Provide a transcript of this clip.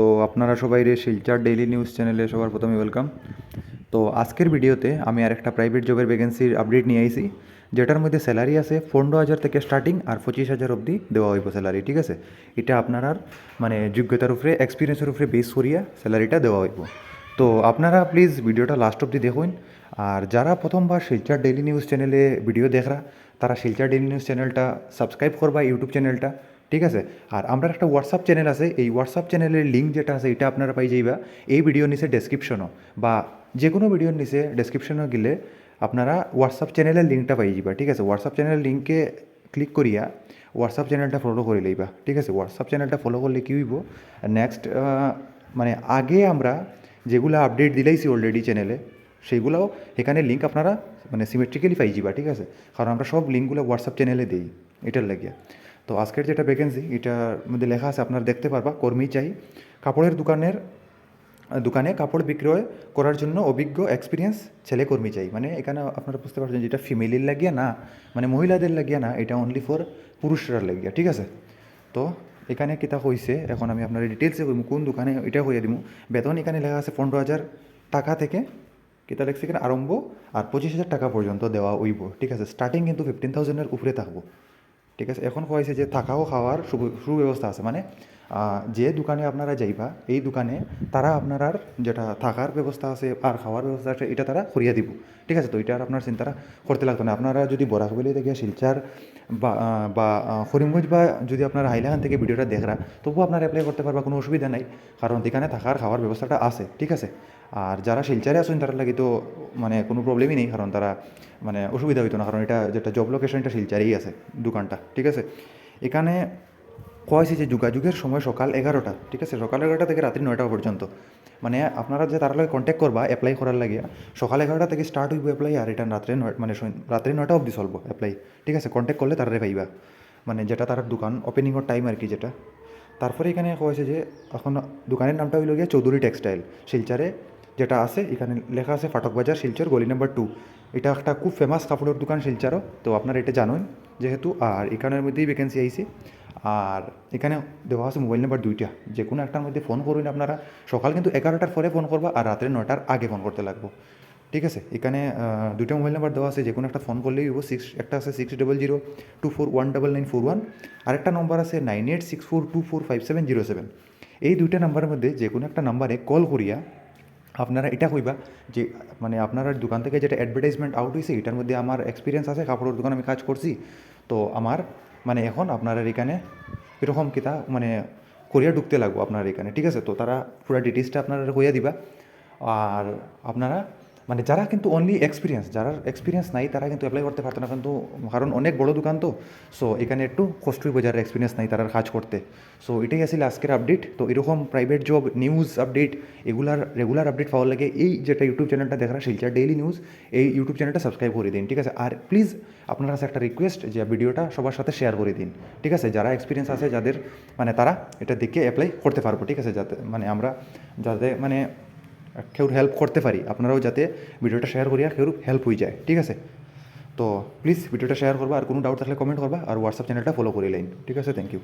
তো আপনারা সবাই রে শিলচার ডেইলি নিউজ চ্যানেলে সবার প্রথমে ওয়েলকাম তো আজকের ভিডিওতে আমি আর একটা প্রাইভেট জবের ভ্যাকেন্সির আপডেট নিয়ে আইছি, যেটার মধ্যে স্যালারি আছে পনেরো হাজার থেকে স্টার্টিং আর পঁচিশ হাজার অবধি দেওয়া হইব স্যালারি ঠিক আছে? এটা আপনার মানে যোগ্যতার উপরে এক্সপিরিয়েন্সের উপরে বেস করিয়া স্যালারিটা দেওয়া হইব। তো আপনারা প্লিজ ভিডিওটা লাস্ট অবধি দেখুন, আর যারা প্রথমবার শিলচার ডেইলি নিউজ চ্যানেলে ভিডিও দেখরা তারা শিলচার ডেইলি নিউজ চ্যানেলটা সাবস্ক্রাইব করবা ইউটিউব চ্যানেলটা ঠিক আছে? আর আমরা একটা হোয়াটসঅ্যাপ চ্যানেল আছে, এই হোয়াটসঅ্যাপ চ্যানেলের লিঙ্ক যেটা আছে, এটা আপনারা পাই যাইবা। এই ভিডিও নিচে ডেসক্রিপশনও বা যে কোনো ভিডিওর নিচে ডেসক্রিপশনও গেলে আপনারা হোয়াটসঅ্যাপ চ্যানেলের লিঙ্কটা পাই যাবা ঠিক আছে? হোয়াটসঅ্যাপ চ্যানেলের লিঙ্কে ক্লিক করিয়া হোয়াটসঅ্যাপ চ্যানেলটা ফলো করে লইবা, ঠিক আছে? হোয়াটসঅ্যাপ চ্যানেলটা ফলো করলে কী হইব? নেক্সট মানে আগে আমরা যেগুলো আপডেট দিলাইছি অলরেডি চ্যানেলে সেইগুলোও এখানে লিঙ্ক আপনারা মানে সিমেট্রিক্যালি পাই যাবা ঠিক আছে? কারণ আমরা সব লিঙ্কগুলো হোয়াটসঅ্যাপ চ্যানেলে দিই, এটার লাগিয়া। তো আজকের যেটা ভ্যাকেন্সি এটার মধ্যে লেখা আছে, আপনারা দেখতে পারবা, কর্মী চাই। কাপড়ের দোকানের, দোকানে কাপড় বিক্রয় করার জন্য অভিজ্ঞ এক্সপিরিয়েন্স ছেলে কর্মী চাই। মানে এখানে আপনারা বুঝতে পারছেন যেটা ফিমেলির লাগিয়া না মানে মহিলাদের লাগিয়া না, এটা অনলি ফর পুরুষরা লাগিয়া, ঠিক আছে? তো এখানে কিতা হয়েছে এখন আমি আপনার ডিটেলসে কইম, কোন দোকানে এটা হইয়া দিব বেতন এখানে লেখা আছে পনেরো হাজার টাকা থেকে, কিতা লেখছে এখানে, আরম্ভ, আর পঁচিশ হাজার টাকা পর্যন্ত দেওয়া হইব, ঠিক আছে? স্টার্টিং কিন্তু ফিফটিন থাউজেন্ডের উপরে থাকব। ঠিক আছে? এখন হয়েছে যে থাকাও খাওয়ার সুব্যবস্থা আছে। মানে যে দোকানে আপনারা যাইবা, এই দোকানে তারা আপনার আর যেটা থাকার ব্যবস্থা আছে আর খাওয়ার ব্যবস্থা আছে, এটা তারা করিয়া দিব। ঠিক আছে? তো এটা আর আপনার চিন্তা করতে লাগতো না। আপনারা যদি বরাকবেলি থেকে শিলচার বা বা বা যদি আপনারা হাইলাকান থেকে ভিডিওটা দেখরা, তবুও আপনারা অ্যাপ্লাই করতে পারবা, কোনো অসুবিধা নাই। কারণ এখানে থাকার, খাওয়ার ব্যবস্থাটা আছে। ঠিক আছে? আর যারা শিলচারে আসেন তারা লাগে তো মানে কোনো প্রবলেমই নেই, কারণ তারা মানে অসুবিধা হইতো না। কারণ এটা যেটা জব লোকেশনটা শিলচারেই আছে দোকানটা। ঠিক আছে? এখানে কয়েছে যে যোগাযোগের সময় সকাল এগারোটা, ঠিক আছে? সকাল এগারোটা থেকে রাত্রি নয়টা পর্যন্ত। মানে আপনারা যে তার লগে কন্ট্যাক্ট করবা অ্যাপ্লাই করার লাগে, সকাল এগারোটা থেকে স্টার্ট হইব অ্যাপ্লাই আর এটা রাত্রে নয় মানে রাত্রে নয়টা অবধি চলবো অ্যাপ্লাই ঠিক আছে? কন্ট্যাক্ট করলে তারারে পাইবা। মানে যেটা তার দোকান ওপেনিংয়ের টাইম আর কি যেটা। তারপরে এখানে হয়েছে যে, এখন দোকানের নামটা হইল গিয়ে চৌধুরী টেক্সটাইল শিলচারে যেটা আছে, এখানে লেখা আছে ফাটক বাজার, শিলচর, গলি নাম্বার টু এটা একটা খুব ফেমাস কাপড়ের দোকান শিলচারও, তো আপনারা এটা জানুন, যেহেতু আর এখানের মধ্যেই ভ্যাকেন্সি আইছে। আর এখানে দেওয়া আছে মোবাইল নাম্বার দুইটা। যে কোনো একটার মধ্যে ফোন করুন আপনারা। সকাল কিন্তু এগারোটার পরে ফোন করবা আর রাত্রে নটার আগে ফোন করতে লাগবো। ঠিক আছে? এখানে দুইটা মোবাইল নাম্বার দেওয়া আছে। যে কোনো একটা ফোন করলেই হইব সিক্স একটা আছে six double zero two four one double nine four one আরেকটা নম্বর আছে nine eight six four two four five seven zero seven এই দুইটা নাম্বারের মধ্যে যে কোনো একটা নাম্বারে কল করিয়া আপনারা এটা কইবা যে মানে আপনার দোকান থেকে যেটা অ্যাডভার্টাইজমেন্ট আউট হয়েছে এটার মধ্যে আমার এক্সপিরিয়েন্স আছে, কাপড়ের দোকান আমি কাজ করছি। তো আমার মানে এখন আপনারা এখানে এরকম কিতা মানে করিয়া ঢুকতে লাগবো আপনার এখানে, ঠিক আছে? তো তারা পুরো ডিটেলসটা আপনারা কইয়া দিবা। আর আপনারা মানে যারা কিন্তু অনলি এক্সপিরিয়েন্স যারা এক্সপিরিয়েন্স নাই, তারা কিন্তু অ্যাপ্লাই করতে পারতো না। কিন্তু কারণ অনেক বড় দোকান তো। সো এখানে একটু কষ্টই যারা এক্সপিরিয়েন্স নাই তারা কাজ করতে। সো এটাই আসলে আজকের আপডেট তো এরকম প্রাইভেট জব নিউজ আপডেট এগুলার রেগুলার আপডেট পাওয়ার লাগে এই যেটা ইউটিউব চ্যানেলটা দেখা শিলচার ডেইলি নিউজ এই ইউটিউব চ্যানেলটা সাবস্ক্রাইব করে দিন, ঠিক আছে? আর প্লিজ আপনার কাছে একটা রিকোয়েস্ট যে ভিডিওটা সবার সাথে শেয়ার করে দিন, ঠিক আছে? যারা এক্সপিরিয়েন্স আছে, যাদের মানে তারা এটা দেখে অ্যাপ্লাই করতে পারব, ঠিক আছে? যাতে মানে আমরা যাতে মানে কেউর হেল্প করতে পারি আপনারাও যাতে ভিডিওটা শেয়ার করিয়া কেউর হেল্প হয়ে যায় ঠিক আছে তো প্লিজ ভিডিওটা শেয়ার করবা আর কোনো ডাউট থাকলে কমেন্ট করবা আর হোয়াটসঅ্যাপ চ্যানেলটা ফলো করে লাইন ঠিক আছে থ্যাংক ইউ